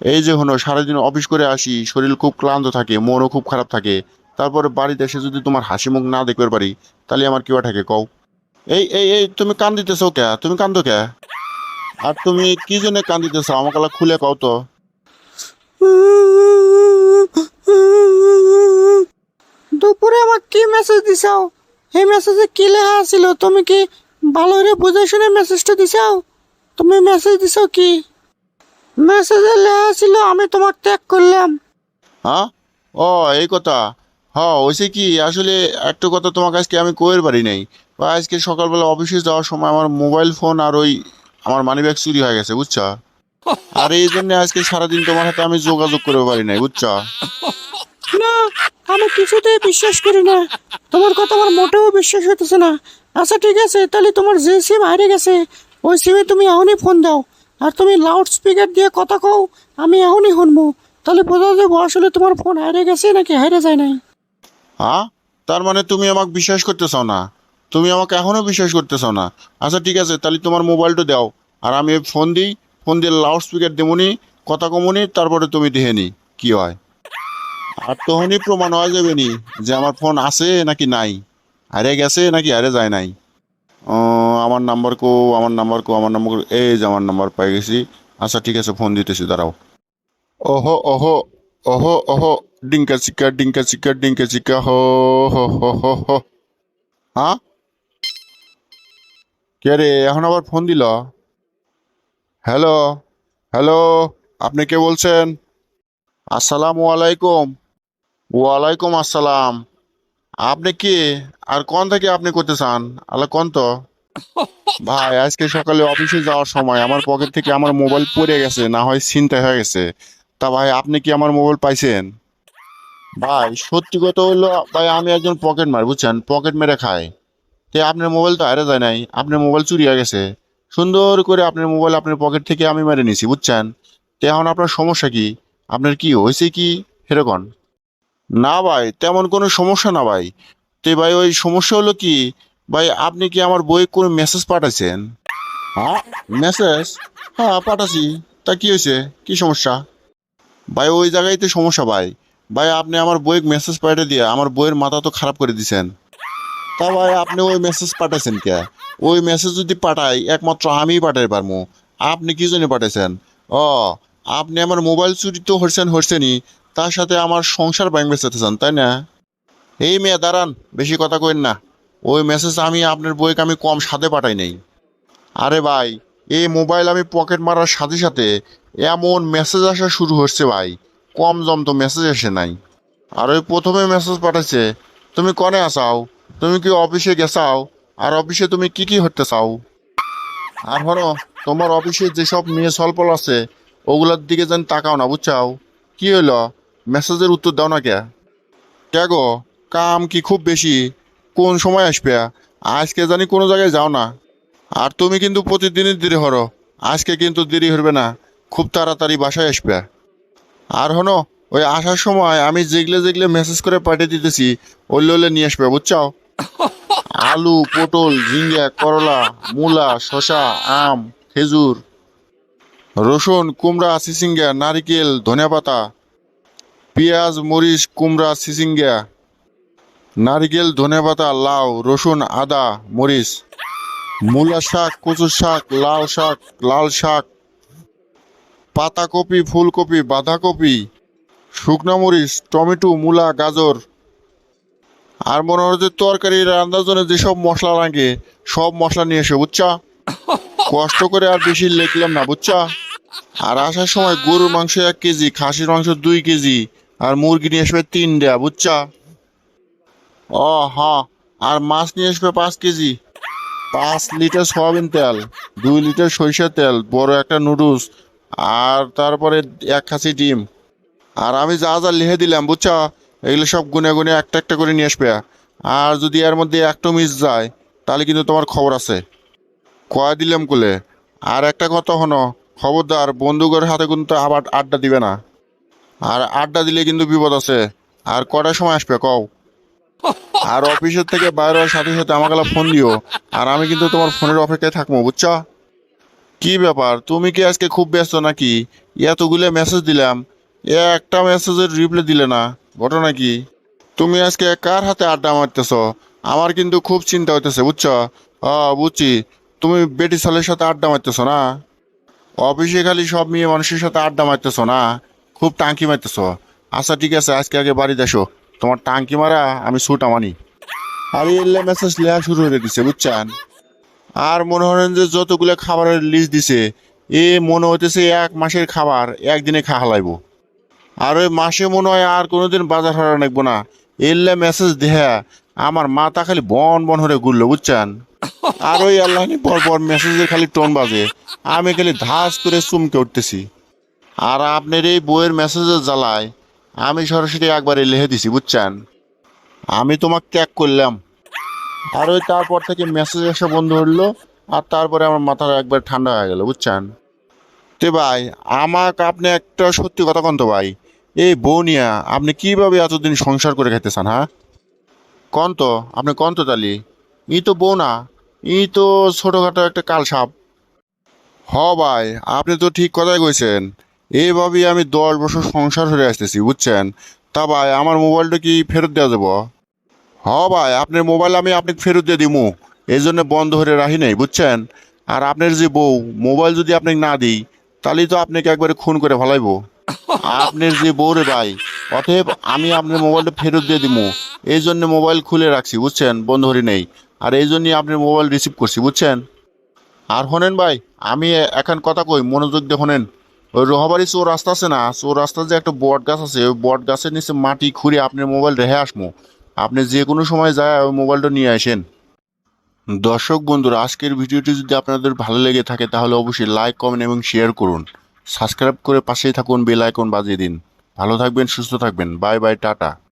এই যে হলো, সারাদিন অফিস করে আসি, শরীর খুব ক্লান্ত থাকে, মনও খুব খারাপ থাকে। তারপরে বাড়িতে এসে যদি তোমার হাসি মুখ না দেখতে পারি, তাহলে আমার কিবা থাকে কও? এই এই এই, তুমি কান দিতেছো কে? তুমি কান্দো কে? আর তুমি কি জন্য কান দিতেছো আমাকে খুলে কও তো। দুপুরে আমার কি মেসেজ দিছাও? এই মেসেজে কি লেখা ছিল তুমি কি ভালো করে বুঝে শুনে মেসেজটা দিছাও? তুমি মেসেজ দিছাও কি? মেসেজে লেখা ছিল আমি তোমার ত্যাগ করলাম। হ্যাঁ? ও এই কথা। হ্যাঁ হয়েছে কি? আসলে একটা কথা তোমাকে আজকে আমি কইর পারি নাই। বা আজকে সকালবেলা অফিসে যাওয়ার সময় আমার মোবাইল ফোন আর ওই আমার মানিব্যাগ চুরি হয়ে গেছে বুঝছ? আর এই জন্য আজকে সারাদিন তোমার হাতে আমি যোগাযোগ করতে পারি নাই বুঝছ? না আমি কিছুতেই বিশ্বাস করি না। তোমার কথা আমার মোটেও বিশ্বাস হতেছে না। আচ্ছা ঠিক আছে তাহলে তোমার যে সিম হারিয়ে গেছে ওই সিমে তুমি এখনই ফোন দাও। আর তুমি লাউড স্পিকার দিয়ে কথা কও, আমি এখনই শুনব। তাহলে বোঝা যাব আসলে তোমার ফোন হারিয়ে গেছে নাকি হারিয়ে যায় নাই? হ্যাঁ তার মানে তুমি আমাকে বিশ্বাস করতেছ না? তুমি আমাকে এখনও বিশ্বাস করতেছ না? আচ্ছা ঠিক আছে, তাহলে তোমার মোবাইলটা দাও। আর আমি ফোন দিই ফোন দিয়ে লাউড স্পিকার দেবনি কথা কমুনি, তারপরে তুমি দেখে নি, কি হয়। আর তখনই প্রমাণ হয়ে যাবে নি যে আমার ফোন আছে নাকি নাই হারে গেছে নাকি হারে যায় নাই। আমার নাম্বার কো আমার নাম্বার কো আমার নাম্বার এই যে আমার নাম্বার পাই গেছি। আচ্ছা ঠিক আছে, ফোন দিতেছি, দাঁড়াও। ওহো ওহো ওহো ওহো, ডিঙ্কা চিকা ডিঙ্কা চিকা ডিঙ্কা চিকা হো হো হো হো হো। হ্যাঁ? কে রে, এখন আবার ফোন দিল? হ্যালো হ্যালো, আপনি কে বলছেন? আসসালামু আলাইকুম। ওয়ালাইকুম আসসালাম। আপনি কি? আর কোন থেকে আপনি করতে চান? আল্লাহ কোন তো? ভাই, আজকে সকালে অফিসে যাওয়ার সময় আমার পকেট থেকে আমার মোবাইল পড়ে গেছে, না হয় ছিনতাই হয়ে গেছে। তা ভাই, আপনি কি আমার মোবাইল পাইছেন? ভাই, সত্যি কথা হলো, ভাই, আমি একজন পকেট মার, বুঝছেন? পকেট মেরে খাই। তে আপনার মোবাইল তো হারে যায় নাই, আপনার মোবাইল চুরি হয়ে গেছে। সুন্দর করে আপনার মোবাইল আপনার পকেট থেকে আমি মেরে নিছি, বুঝছেন? তে এখন আপনার সমস্যা কি? আপনার কি হয়েছে কি? সেরকম। না ভাই তেমন কোনো সমস্যা না ভাই। তে ভাই ওই সমস্যা হলো কি ভাই আপনি কি আমার বই কোনো মেসেজ পাঠাইছেন? হ্যাঁ। মেসেজ হ্যাঁ পাঠাছি তা কি হয়েছে? কি সমস্যা? ভাই ওই জায়গায় তো সমস্যা ভাই। ভাই আপনি আমার বই মেসেজ পাঠিয়ে দিয়ে আমার বইয়ের মাথা তো খারাপ করে দিছেন। তা ভাই আপনি ওই মেসেজ পাঠাইছেন কে? ওই মেসেজ যদি পাঠাই একমাত্র আমিই পাঠাই পারব আপনি কি জন্য পাঠাইছেন? ও আপনি আমার মোবাইল চুরি তো হরছেন হরছেনই তার সাথে আমার সংসার ভাঙবে চান তাই না? এই মেয়ে, দাঁড়ান, বেশি কথা কইন না। ওই মেসেজ আমি আপনার বইকে আমি কম সাথে পাঠাই নাই। আরে ভাই, এই মোবাইল আমি পকেট মারার সাথে সাথে এমন মেসেজ আসা শুরু হচ্ছে ভাই। কম জম তো মেসেজ এসে নাই। আর ওই প্রথমে মেসেজ পাঠাচ্ছে তুমি কনে আসাও তুমি কি অফিসে গেছাও? আর অফিসে তুমি কি কি হতে চাও? আর হলো তোমার অফিসে যেসব মেয়ে সলপল আছে, ওগুলোর দিকে যেন তাকাও না, বুঝছাও? কি হইল? মেসেজের উত্তর দাও না কে কে গো? কাম কি খুব বেশি? কোন সময় আসবে? আজকে জানি কোনো জায়গায় যাও না। আর তুমি কিন্তু প্রতিদিনই দেরি হরো আজকে কিন্তু দেরি হবে না। খুব তাড়াতাড়ি বাসায় আসবে। আর হনো ওই আসার সময় আমি যেগুলো যেগুলো মেসেজ করে পাঠিয়ে দিতেছি, ওলে ওলে নিয়ে আসবে, বুঝছাও? আলু, পটল, ঝিঙ্গা, করলা, মূলা শশা আম, খেজুর, রসুন, কুমড়া, সিসিঙ্গা, নারিকেল, ধনেপাতা পেঁয়াজ, মরিচ, কুমড়া, সিসিঙ্গা, নারিকেল, ধনেপাতা, লাউ, রসুন, আদা, মরিচ, মূলা শাক কচু শাক লাউ শাক, লাল শাক, পাতাকপি, ফুলকপি, বাঁধাকপি, শুকনা মরিচ, টমেটো, মূলা, গাজর, আর মনে হচ্ছে তরকারি রান্নার জন্য যেসব মশলা লাগে, সব মশলা নিয়ে এসে, বুঝছা? কষ্ট করে আর বেশি লেখলাম না, বুঝছা? আর আসার সময় গরুর মাংস এক কেজি, খাসির মাংস দুই কেজি আর মুরগি নিয়ে আসবে তিন তিনটা বুঝছা? ও হ্যাঁ আর মাছ নিয়ে আসবে পাঁচ কেজি। পাঁচ লিটার সয়াবিন তেল, দুই লিটার সরিষার তেল, বড় একটা নুডলস, আর তারপরে এক খাসি ডিম। আর আমি যা যা লিখে দিলাম, বুঝছ? এগুলো সব গুনে গুনে একটা একটা করে নিয়ে আসবে। আর যদি এর মধ্যে একটু মিস যায়, তাহলে কিন্তু তোমার খবর আছে। কয় দিলাম কুলে। আর একটা কথা হনো খবরদার বন্ধুকের হাতে কিন্তু আবার আড্ডা দিবে না। আর আড্ডা দিলে কিন্তু বিপদ আছে। আর কটার সময় আসবে, কও? আর অফিসের থেকে বাইরে হওয়ার সাথে সাথে আমাকে ফোন দিও। আর আমি কিন্তু তোমার ফোনের অপেক্ষায় থাকব, বুঝছ? কি ব্যাপার? তুমি কি আজকে খুব ব্যস্ত নাকি? এতগুলো মেসেজ দিলাম। এ একটা মেসেজের রিপ্লাই দিলে না। ঘটনা কি? তুমি আজকে কার হাতে আড্ডা মারতেছ? আমার কিন্তু খুব চিন্তা হইতেছে, বুঝছ? ও বুঝছি। তুমি বেটি সালের সাথে আড্ডা মারতেছ না? অফিসে খালি সব মেয়ে মানুষের সাথে আড্ডা মারতেছ না? খুব টাঙ্কি মারতেছ। আচ্ছা ঠিক আছে, আজকে আগে বাড়ি এসো তোমার টাঙ্কি মারা আমি ছুটা মানি আর এলে মেসেজ লেখা শুরু হয়ে দিছে, বুঝছেন? আর মনে হলেন যে যতগুলো খাবারের লিস্ট দিছে, এ মনে হইতেছে এক মাসের খাবার একদিনে খাওয়া লাইব আর ওই মাসে মনে হয় আর কোনোদিন বাজার হারা নাকবো না। এলে মেসেজ দেহা আমার মাথা খালি বন বন হয়ে ঘুরলো, বুঝছেন? আর ওই আল্লাহ পর পর মেসেজের খালি টোন বাজে। আমি খালি ধাস করে চুমকে উঠতেছি। আর আপনার এই বইয়ের মেসেজের জ্বালায় আমি সরাসরি একবারে লিখে দিছি, বুঝছেন? আমি তোমাকে ত্যাগ করলাম। আর ওই তারপর থেকে মেসেজ আসা বন্ধ হলো আর তারপরে আমার মাথা একবার ঠান্ডা হয়ে গেল, বুঝছেন? তে ভাই, আমাকে আপনি একটা সত্যি কথা কন ভাই, এই বউ নিয়া আপনি কীভাবে এতদিন সংসার করে খাইতেছেন হ্যাঁ? কন তো, আপনি কন তো তালি ই তো বউ না, ই তো ছোটোখাটো একটা কাল সাপ হ ভাই, আপনি তো ঠিক কথাই কইছেন। এইভাবেই আমি দশ বছর সংসার হয়ে আসতেছি, বুঝছেন? তা ভাই, আমার মোবাইলটা কি ফেরত দেওয়া যাব? হ ভাই, আপনার মোবাইল আমি আপনাকে ফেরত দিয়ে দিমু। এই জন্য বন্ধ হয়ে রাখি নাই, বুঝছেন? আর আপনার যে বউ, মোবাইল যদি আপনাকে না দিই, তাহলেই তো আপনাকে একবারে খুন করে ফেলাইবো। আপনার যে বউ রে ভাই, অতএব আমি আপনার মোবাইলটা ফেরত দিয়ে দিমু। এই জন্য মোবাইল খুলে রাখছি, বুঝছেন? বন্ধ করে নেই। আর এই জন্যই আপনার মোবাইল রিসিভ করছি, বুঝছেন? আর শোনেন ভাই, আমি এখন কথা কই, মনোযোগ দিয়ে শোনেন ওই রহবাড়ি চোর রাস্তা আছে না চোর রাস্তা যে একটা বট গাছ আছে, ওই বট গাছের নিচে মাটি খুঁড়ে আপনার মোবাইল রেহে আসব। আপনি যে কোনো সময় যায় ওই মোবাইলটা নিয়ে আসেন। দর্শক বন্ধুরা, আজকের ভিডিওটি যদি আপনাদের ভালো লেগে থাকে, তাহলে অবশ্যই লাইক কমেন্ট এবং শেয়ার করুন। সাবস্ক্রাইব করে পাশেই থাকুন বেল আইকন বাজিয়ে দিন। ভালো থাকবেন, সুস্থ থাকবেন। Bye bye tata.